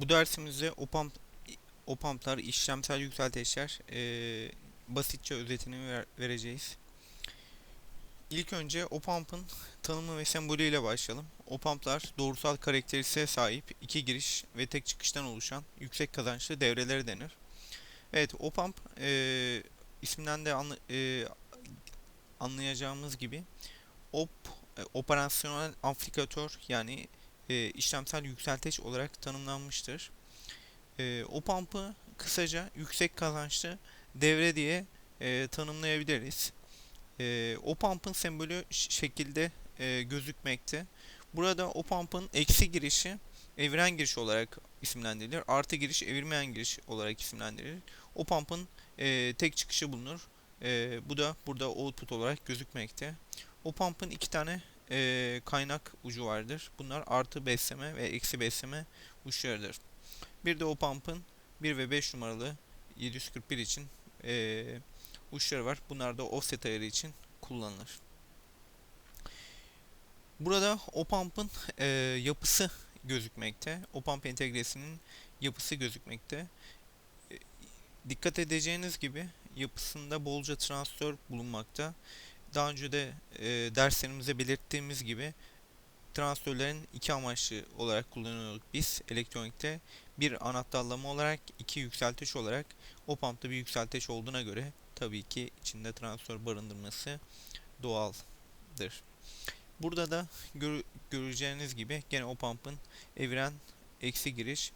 Bu dersimizde OPAMP, OPAMP'lar, işlemsel yükselteçler e, basitçe özetini ver- vereceğiz. İlk önce OPAMP'ın tanımı ve sembolüyle başlayalım. OPAMP'lar doğrusal karakteristiğe sahip iki giriş ve tek çıkıştan oluşan yüksek kazançlı devrelere denir. Evet, OPAMP e, isminden de anla- e, anlayacağımız gibi op, e, operasyonel amplifikatör yani e, işlemsel yükselteç olarak tanımlanmıştır. E, o pump'ı kısaca yüksek kazançlı devre diye e, tanımlayabiliriz. E, o pump'ın sembolü şekilde e, gözükmekte. Burada o pump'ın eksi girişi eviren giriş olarak isimlendirilir. Artı giriş evirmeyen giriş olarak isimlendirilir. O pump'ın e, tek çıkışı bulunur. E, bu da burada output olarak gözükmekte. O pump'ın iki tane e, kaynak ucu vardır. Bunlar artı besleme ve eksi besleme uçlarıdır. Bir de o pump'ın 1 ve 5 numaralı 741 için e, uçları var. Bunlar da offset ayarı için kullanılır. Burada o pump'ın e, yapısı gözükmekte. O pump entegresinin yapısı gözükmekte. E, dikkat edeceğiniz gibi yapısında bolca transistör bulunmakta. Daha önce de e, derslerimize belirttiğimiz gibi transistörlerin iki amaçlı olarak kullanıyorduk biz elektronikte. Bir anahtarlama olarak, iki yükseltiş olarak. O pumpta bir yükseltiş olduğuna göre tabii ki içinde transistör barındırması doğaldır. Burada da gör, göreceğiniz gibi gene o pump'ın eviren eksi giriş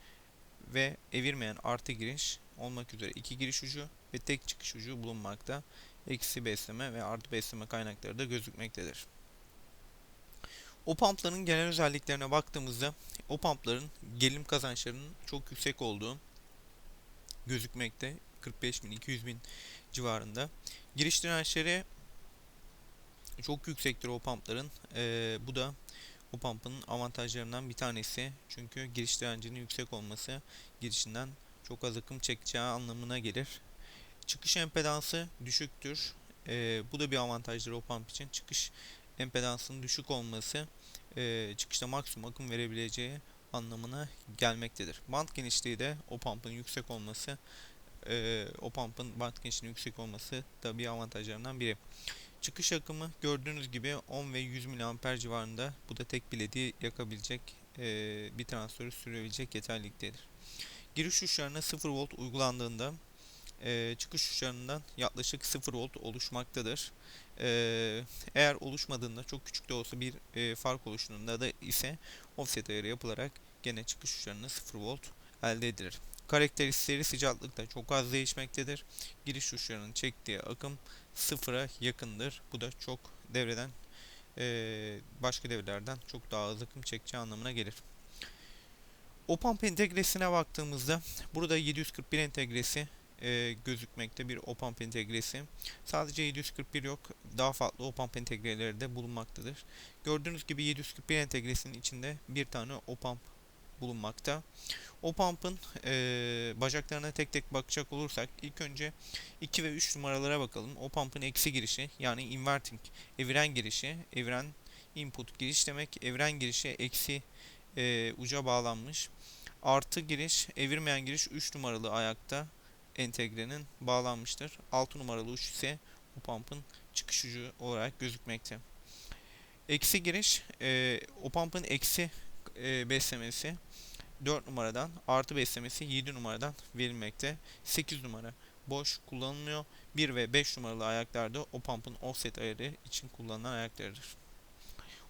ve evirmeyen artı giriş olmak üzere iki giriş ucu ve tek çıkış ucu bulunmakta. Eksi besleme ve artı besleme kaynakları da gözükmektedir. O pumpların genel özelliklerine baktığımızda o pumpların gerilim kazançlarının çok yüksek olduğu gözükmekte. 45 bin 200 bin civarında. Giriş dirençleri çok yüksektir o pumpların. Ee, bu da o pumpın avantajlarından bir tanesi. Çünkü giriş direncinin yüksek olması girişinden çok az akım çekeceği anlamına gelir. Çıkış empedansı düşüktür. Ee, bu da bir avantajdır o pump için. Çıkış empedansının düşük olması e, çıkışta maksimum akım verebileceği anlamına gelmektedir. Band genişliği de o pump'ın yüksek olması e, o pump'ın band genişliğinin yüksek olması da bir avantajlarından biri. Çıkış akımı gördüğünüz gibi 10 ve 100 mAh civarında. Bu da tek bilediği yakabilecek e, bir transistörü sürebilecek yeterliliktedir. Giriş uçlarına 0 volt uygulandığında e, çıkış uçlarından yaklaşık 0 volt oluşmaktadır. E, eğer oluşmadığında çok küçük de olsa bir e, fark oluştuğunda da ise offset ayarı yapılarak gene çıkış uçlarına 0 volt elde edilir. Karakteristikleri sıcaklıkta çok az değişmektedir. Giriş uçlarının çektiği akım sıfıra yakındır. Bu da çok devreden e, başka devrelerden çok daha az akım çekeceği anlamına gelir. OPAMP entegresine baktığımızda burada 741 entegresi e, gözükmekte bir OPAMP entegresi. Sadece 741 yok. Daha farklı OPAMP entegreleri de bulunmaktadır. Gördüğünüz gibi 741 entegresinin içinde bir tane OPAMP bulunmakta. OPAMP'ın e, bacaklarına tek tek bakacak olursak ilk önce 2 ve 3 numaralara bakalım. OPAMP'ın eksi girişi yani inverting eviren girişi, eviren input giriş demek. Eviren girişi eksi e, uca bağlanmış. Artı giriş, evirmeyen giriş 3 numaralı ayakta entegrenin bağlanmıştır. 6 numaralı uç ise o pump'ın çıkış ucu olarak gözükmekte. Eksi giriş, e, o pump'ın eksi e, beslemesi 4 numaradan, artı beslemesi 7 numaradan verilmekte. 8 numara boş kullanılmıyor. 1 ve 5 numaralı ayaklarda o pump'ın offset ayarı için kullanılan ayaklarıdır.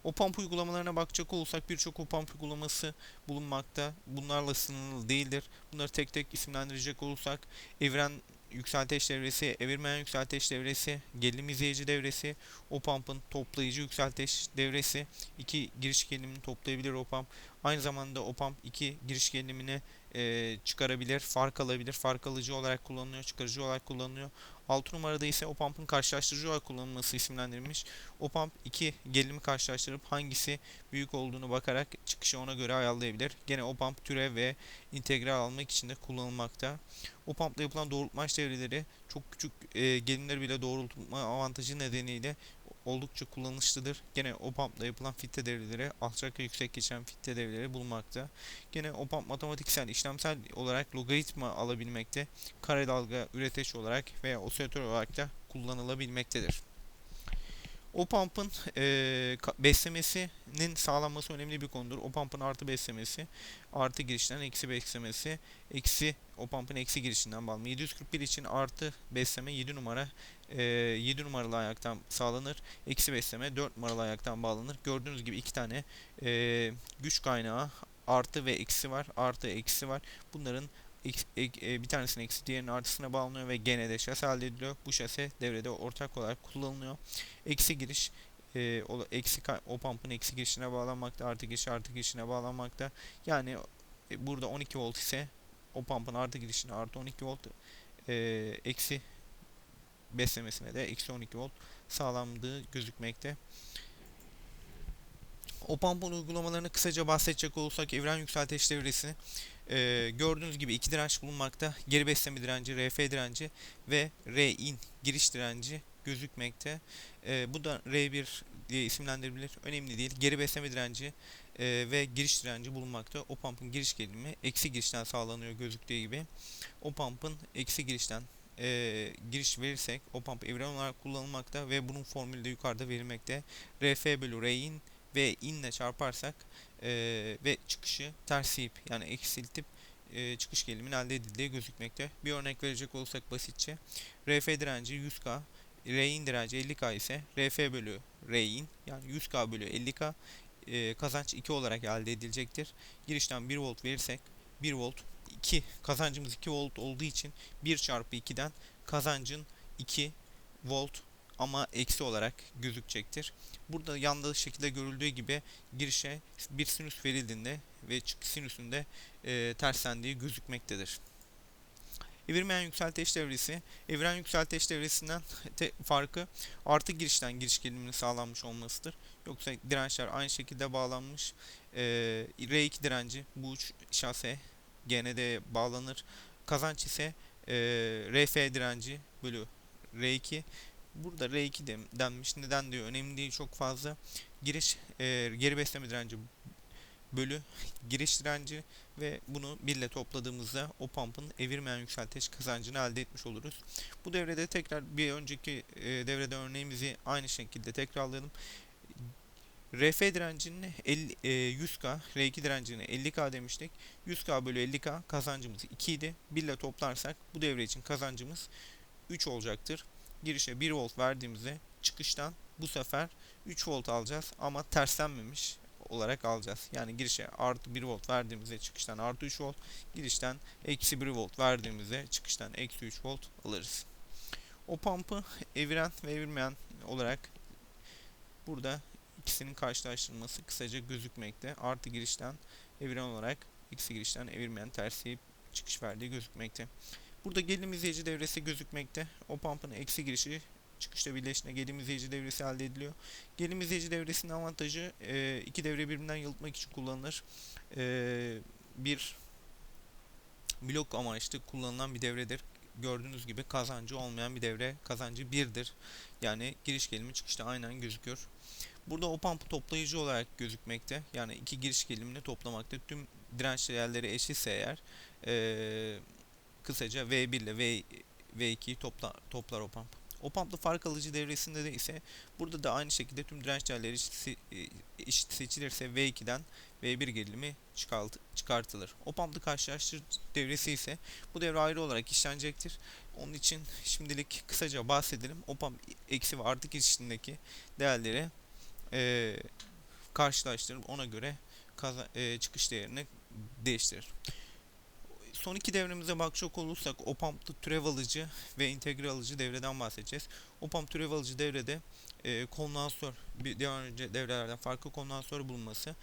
O pump uygulamalarına bakacak olursak birçok o pump uygulaması bulunmakta. Bunlarla sınırlı değildir. Bunları tek tek isimlendirecek olursak evren yükselteç devresi, evirmeyen yükselteç devresi, gerilim izleyici devresi, o pump'ın toplayıcı yükselteç devresi, iki giriş gerilimini toplayabilir o pump. Aynı zamanda o pump iki giriş gerilimini e, çıkarabilir, fark alabilir. Fark alıcı olarak kullanılıyor, çıkarıcı olarak kullanılıyor. 6 numarada ise o pump'ın karşılaştırıcı olarak kullanılması isimlendirilmiş. O pump iki gerilimi karşılaştırıp hangisi büyük olduğunu bakarak çıkışı ona göre ayarlayabilir. Gene o pump türev ve integral almak için de kullanılmakta. O pumpla yapılan doğrultma devreleri çok küçük e, gerilimleri bile doğrultma avantajı nedeniyle oldukça kullanışlıdır. Gene o pumpla yapılan filtre devreleri alçak ve yüksek geçen filtre devreleri bulunmakta. Gene o pump matematiksel işlemsel olarak logaritma alabilmekte. Kare dalga üreteç olarak veya osilatör olarak da kullanılabilmektedir. O pump'ın e, beslemesinin sağlanması önemli bir konudur. O pump'ın artı beslemesi, artı girişten eksi beslemesi, eksi o pump'ın eksi girişinden bağlı. 741 için artı besleme 7 numara e, 7 numaralı ayaktan sağlanır. Eksi besleme 4 numaralı ayaktan bağlanır. Gördüğünüz gibi iki tane e, güç kaynağı artı ve eksi var. Artı eksi var. Bunların bir tanesinin eksi diğerinin artısına bağlanıyor ve gene de şase elde ediliyor. Bu şase devrede ortak olarak kullanılıyor. Eksi giriş e, o, eksi o pump'ın eksi girişine bağlanmakta, artı giriş artı girişine bağlanmakta. Yani e, burada 12 volt ise o pump'ın artı girişine artı 12 volt e, eksi beslemesine de eksi 12 volt sağlandığı gözükmekte. O pump'ın uygulamalarını kısaca bahsedecek olursak evren yükselteç devresini e, gördüğünüz gibi iki direnç bulunmakta. Geri besleme direnci, RF direnci ve R-in giriş direnci gözükmekte. E, bu da R1 diye isimlendirilebilir. Önemli değil. Geri besleme direnci e, ve giriş direnci bulunmakta. O pump'ın giriş gerilimi eksi girişten sağlanıyor gözüktüğü gibi. O pump'ın eksi girişten e, giriş verirsek o pump evren olarak kullanılmakta ve bunun formülü de yukarıda verilmekte. RF bölü R'in ve in ile çarparsak e, ve çıkışı tersleyip yani eksiltip e, çıkış gelimin elde edildiği gözükmekte. Bir örnek verecek olursak basitçe RF direnci 100K R'in direnci 50K ise RF bölü R'in yani 100K bölü 50K e, kazanç 2 olarak elde edilecektir. Girişten 1 volt verirsek 1 volt 2 kazancımız 2 volt olduğu için 1 çarpı 2'den kazancın 2 volt ama eksi olarak gözükecektir. Burada yanda şekilde görüldüğü gibi girişe bir sinüs verildiğinde ve sinüsünde e, terslendiği gözükmektedir. Evirmeyen yükselteç devresi, eviren yükselteç devresinden te, farkı artı girişten giriş geliminin sağlanmış olmasıdır. Yoksa dirençler aynı şekilde bağlanmış. E, R2 direnci bu uç şase GND'ye bağlanır. Kazanç ise e, RF direnci bölü R2 Burada R2 denmiş. Neden diyor? Önemli değil çok fazla. Giriş e, geri besleme direnci bölü giriş direnci ve bunu birle topladığımızda o pump'ın evirmeyen yükselteç kazancını elde etmiş oluruz. Bu devrede tekrar bir önceki e, devrede örneğimizi aynı şekilde tekrarlayalım. RF direncini 50, e, 100K, R2 direncini 50K demiştik. 100K bölü 50K kazancımız 2 idi. Birle toplarsak bu devre için kazancımız 3 olacaktır girişe 1 volt verdiğimizde çıkıştan bu sefer 3 volt alacağız ama terslenmemiş olarak alacağız. Yani girişe artı 1 volt verdiğimizde çıkıştan artı 3 volt, girişten eksi 1 volt verdiğimizde çıkıştan eksi 3 volt alırız. O pump'ı eviren ve evirmeyen olarak burada ikisinin karşılaştırılması kısaca gözükmekte. Artı girişten eviren olarak eksi girişten evirmeyen tersi çıkış verdiği gözükmekte. Burada gerilim izleyici devresi gözükmekte. O pump'ın eksi girişi çıkışta birleşine gerilim izleyici devresi elde ediliyor. Gerilim izleyici devresinin avantajı e, iki devre birbirinden yalıtmak için kullanılır. E, bir blok amaçlı kullanılan bir devredir. Gördüğünüz gibi kazancı olmayan bir devre. Kazancı birdir. Yani giriş gelimi çıkışta aynen gözüküyor. Burada o pump toplayıcı olarak gözükmekte. Yani iki giriş gelimini toplamakta. Tüm direnç değerleri eşitse eğer e, kısaca V1 ile V, V2'yi topla, toplar o pump. O pump'lı fark alıcı devresinde de ise burada da aynı şekilde tüm direnç değerleri eşit seçilirse V2'den V1 gerilimi çıkartılır. O pump'lı karşılaştırıcı devresi ise bu devre ayrı olarak işlenecektir. Onun için şimdilik kısaca bahsedelim. O eksi ve artı girişindeki değerleri e, karşılaştırıp ona göre kaza, e, çıkış değerini değiştirir son iki devremize bakacak olursak OPAMP'lı türev alıcı ve integre alıcı devreden bahsedeceğiz. OPAMP türev alıcı devrede e, kondansör, bir diğer önce devrelerden farklı kondansör bulunması.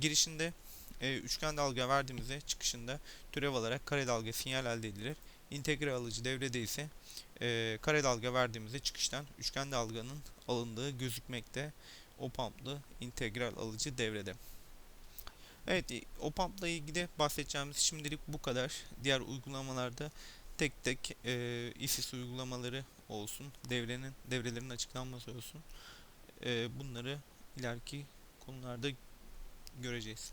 Girişinde e, üçgen dalga verdiğimizde çıkışında türev alarak kare dalga sinyal elde edilir. İntegre alıcı devrede ise e, kare dalga verdiğimizde çıkıştan üçgen dalganın alındığı gözükmekte. OPAMP'lı integral alıcı devrede. Evet o pump'la ilgili bahsedeceğimiz şimdilik bu kadar. Diğer uygulamalarda tek tek e, ISIS uygulamaları olsun, devrenin devrelerin açıklanması olsun. E, bunları ileriki konularda göreceğiz.